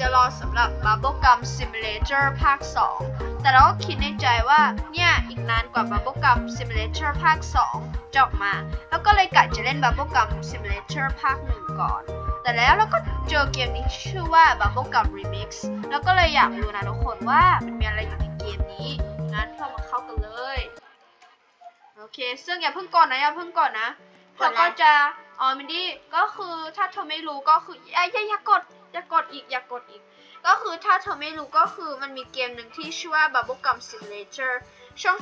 จะรอสำหรับ Bubblegum Simulator ภาค 2 แต่เราก็คิดในใจว่า เนี่ยอีกนานกว่า Bubblegum Simulator ภาค 2 จะออกมา แล้วก็เลยกะจะเล่น Bubblegum Simulator ภาค 1 ก่อน แต่แล้วเราก็เจอเกมนี้ที่ชื่อว่า Bubblegum Remix แล้วก็เลยอยากรู้นะทุกคนว่ามันมีอะไรอยู่ในเกมนี้ งั้นเรามาเข้ากันเลย โอเค ซึ่งอย่าเพิ่งก่อนนะอย่าเพิ่งก่อนนะกดอะไรเราก็จะ อ๋อมินดี้ก็คือถ้าเธอไม่รู้ก็คืออย่าอย่าอย่ากดอย่ากดอีกอย่ากดอีก ก็คือถ้าเธอไม่รู้ก็คือมันมีเกมหนึ่งที่ชื่อว่า Bubblegum Simulator ช่วง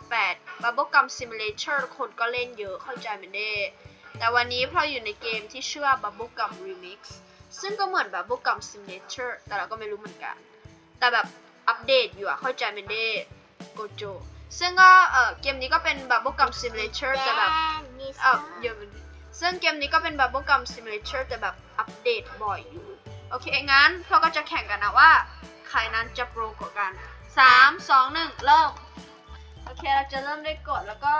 2018 Bubblegum Simulator คนก็เล่นเยอะเข้าใจไหมเด้แต่วันนี้เราอยู่ในเกมที่ชื่อว่า Bubblegum Remix ซึ่งก็เหมือน Bubblegum Simulator แต่เราก็ไม่รู้เหมือนกัน แต่แบบอัปเดตอยู่อะเข้าใจไหมเด้โกโจซึ่งก็เออเกมนี้ก็เป็น Bubblegum Simulator แต่แบบมีเออเยอะมัน ซึ่งเกมนี้ก็เป็น Bubblegum Simulator แต่แบบอัปเดตบ่อยอยู่ โอเค งั้นเราก็จะแข่งกันนะว่า ใครนั้นจะโปรกว่ากัน 3 2 1 เริ่ม โอเค เราจะเริ่มได้กดแล้วก็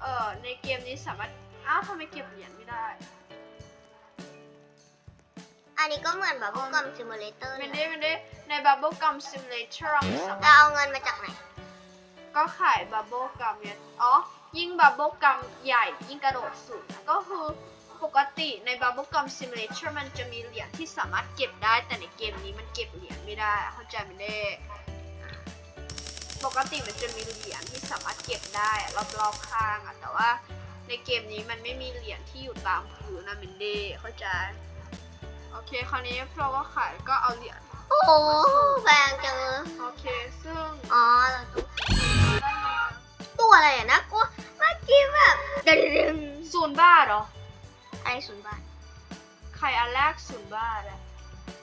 เออในเกมนี้สามารถ อ้าวทำไมเก็บเหรียญไม่ได้ อันนี้ก็เหมือนแบบพวกกอมซิมูเลเตอร์ไม่ได้ไม่ได้ใน Bubblegum Simulator เราไม่สามารถเราเอาเงินมาจากไหน ก็ขายบับเบิลกัมเนี่ย อ๋อ ยิ่งบับเบิลกัมใหญ่ยิ่งกระโดดสูงนะก็คือปกติในบับเบิลกัมซิมูเลเตอร์มันจะมีเหรียญที่สามารถเก็บได้แต่ในเกมนี้มันเก็บเหรียญไม่ได้เข้าใจไหมเด้ปกติมันจะมีเหรียญที่สามารถเก็บได้รอบๆข้างอะแต่ว่าในเกมนี้มันไม่มีเหรียญที่อยู่ตามพื้นนะมินเด้เข้าใจโอเคคราวนี้เพราะว่าขายก็เอาเหรียญโอ้โหแพงจังเลยโอเคซึ่งอ๋อเราต้องตัวอะไรอะนะกูเมื่อกี้ แบบดึงศูนย์บาทเหรอ ไอ้ศูนย์บาทไข่อันแรกศูนย์บาทอะ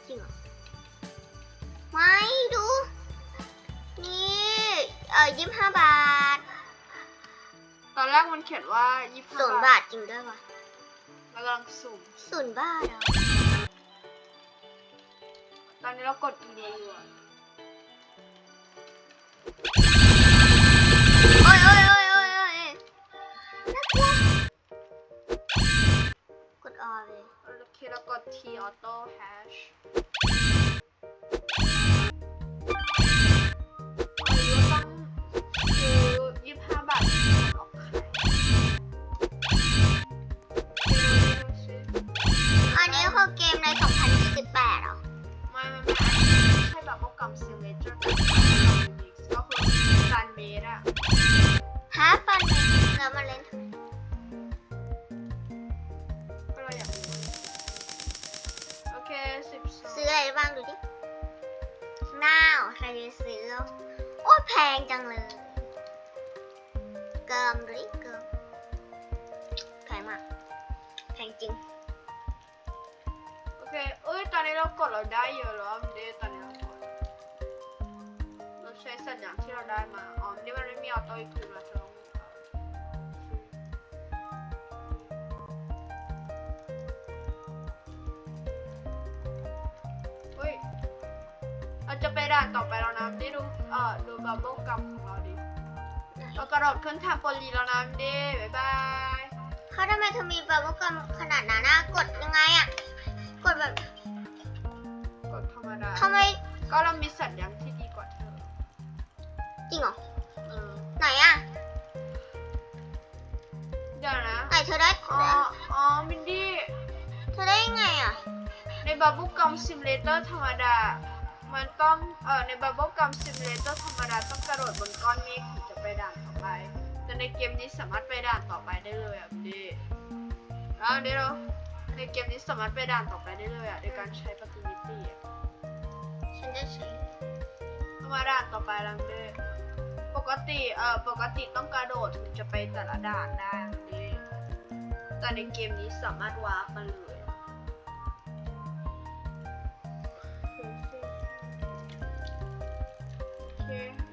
จริงเหรอไม่ดู นี่เออยี่สิบห้าบาทตอนแรกมันเขียนว่ายี่สิบศูนย์ห้าบาทจริงด้วยวะแล้วกำลังสุ่มศูนย์บาทเหรอตอนนี้เรากดอีเมลอยู่อะ ออเลย โอเคเรากด T auto hash คือยี่สิบห้าบาทออกขายอันนี้คือเกมใน 2028เหรอไม่ไม่ไม่ไม่ใช่แบบพวกกัมซิลเลเจอร์ก็คือการเมดอะฮะปันแล้วมาเล่นทำไม แพงจังเลยเกิมดูดิเกิมแพงมาก แพงจริง โอเคเอ้ย ตอนนี้เรากดเราได้เยอะแล้วเดตอนนี้เรากด เราใช้สัญญาณที่เราได้มา อ๋อ นี่มันไม่มีออโต้อีกทีเรา เราจะไปด่านต่อไปแล้วนะได้ดูเอ่อดูบับเบิ้ลกัมของเราดิเรากระโดดขึ้นทางโปลีแล้วนะเด้บ๊ายบายเขาทำไมเธอมีแบบว่ากมขนาดนั้นนะกดยังไงอะกดแบบกดธรรมดาทำไมก็เรามีสัญญาณที่ดีกว่าเธอจริงเหรอเออไหนอะเดี๋ยวนะไหนเธอได้อ๋ออ๋อมินดี้เธอได้ยังไงอะในบับเบิลกัมซิมเลเตอร์ธรรมดา มันต้องเอ่อในบับเบิลกัมซิมเลเตอร์ธรรมดาต้องกระโดดบนก้อนเมฆถึงจะไปด่านต่อไป แต่ในเกมนี้สามารถไปด่านต่อไปได้เลยอะมินดี้แล้วเดี๋ยวเราในเกมนี้สามารถไปด่านต่อไปได้เลยอะโดยการใช้ประตูมิติอะฉันจะใช้มาด่านต่อไปแล้วมินดี้ปกติเอ่อปกติต้องกระโดดถึงจะไปแต่ละด่านได้มินดี้แต่ในเกมนี้สามารถวาร์ปมาเลย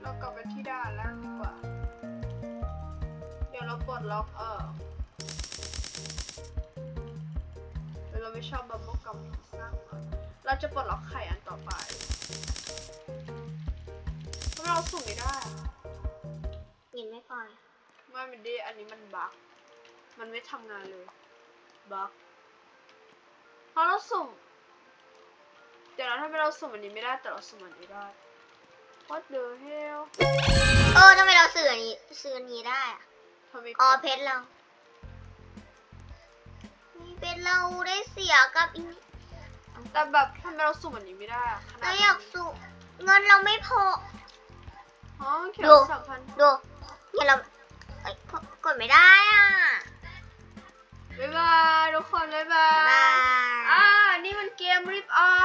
เคเรากลับไปที่ด่านแรกดีกว่า เดี๋ยวเราปลดล็อกเออเดี๋ยวเราไม่ชอบบับเบิ้ลกัมสร้างมาเราจะปลดล็อกไข่อันต่อไปทำไมเราสุ่มไม่ได้อะยินไม่พอเลยไม่มันดีอันนี้มันบั๊กมันไม่ทำงานเลยบั๊กเพราะเราสุ่มเดี๋ยวนะทำไมเราสุ่มอันนี้ไม่ได้แต่เราสุ่มอันนี้ได้ What the hell เออทำไมเราซื้ออันนี้ซื้ออันนี้ได้อะทำไมอ๋อเพชรเรานี่เพชรเราได้เสียกับอีนี่แต่แบบทำไมเราสุ่มอันนี้ไม่ได้อะขนาดเราอยากสู้เงินเราไม่พอ อ๋อเขียดูนสามพันดูเงินเราเอ้ยกดกดไม่ได้อะบ๊ายบายทุกคนบ๊ายบาบาย อ่า นี่มันเกมริปออ